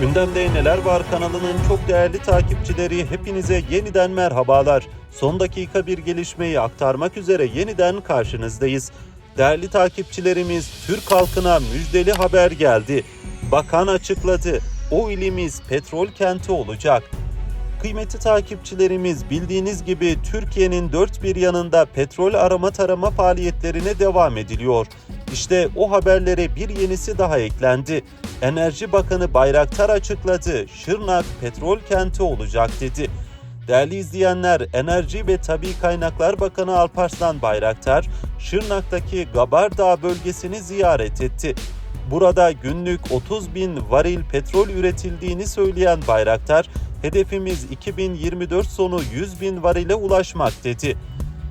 Gündemde Neler Var kanalının çok değerli takipçileri hepinize yeniden merhabalar. Son dakika bir gelişmeyi aktarmak üzere yeniden karşınızdayız. Değerli takipçilerimiz Türk halkına müjdeli haber geldi. Bakan açıkladı. O ilimiz petrol kenti olacak. Kıymetli takipçilerimiz bildiğiniz gibi Türkiye'nin dört bir yanında petrol arama tarama faaliyetlerine devam ediliyor. İşte o haberlere bir yenisi daha eklendi. Enerji Bakanı Bayraktar açıkladı. Şırnak petrol kenti olacak dedi. Değerli izleyenler, Enerji ve Tabi Kaynaklar Bakanı Alparslan Bayraktar, Şırnak'taki Gabar Dağı bölgesini ziyaret etti. Burada günlük 30 bin varil petrol üretildiğini söyleyen Bayraktar, hedefimiz 2024 sonu 100 bin varile ulaşmak dedi.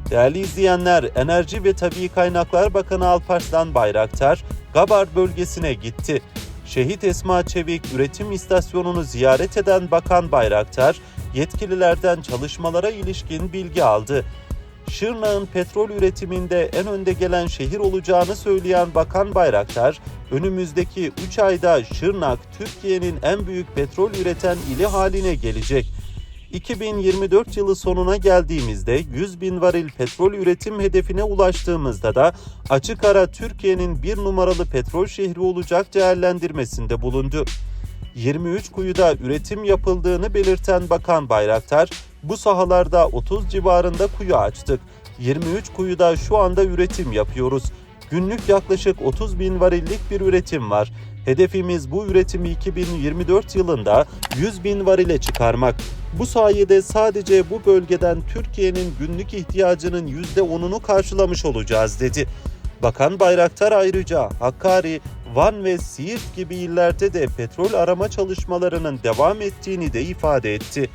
Değerli izleyenler, Enerji ve Tabi Kaynaklar Bakanı Alparslan Bayraktar, Gabar bölgesine gitti. Şehit Esma Çevik üretim istasyonunu ziyaret eden Bakan Bayraktar, yetkililerden çalışmalara ilişkin bilgi aldı. Şırnak'ın petrol üretiminde en önde gelen şehir olacağını söyleyen Bakan Bayraktar, önümüzdeki 3 ayda Şırnak Türkiye'nin en büyük petrol üreten ili haline gelecek. 2024 yılı sonuna geldiğimizde 100 bin varil petrol üretim hedefine ulaştığımızda da açık ara Türkiye'nin bir numaralı petrol şehri olacak değerlendirmesinde bulundu. 23 kuyuda üretim yapıldığını belirten Bakan Bayraktar, bu sahalarda 30 civarında kuyu açtık. 23 kuyuda şu anda üretim yapıyoruz. Günlük yaklaşık 30 bin varillik bir üretim var. Hedefimiz bu üretimi 2024 yılında 100 bin varile çıkarmak. Bu sayede sadece bu bölgeden Türkiye'nin günlük ihtiyacının %10'unu karşılamış olacağız dedi. Bakan Bayraktar ayrıca Hakkari, Van ve Siirt gibi illerde de petrol arama çalışmalarının devam ettiğini de ifade etti.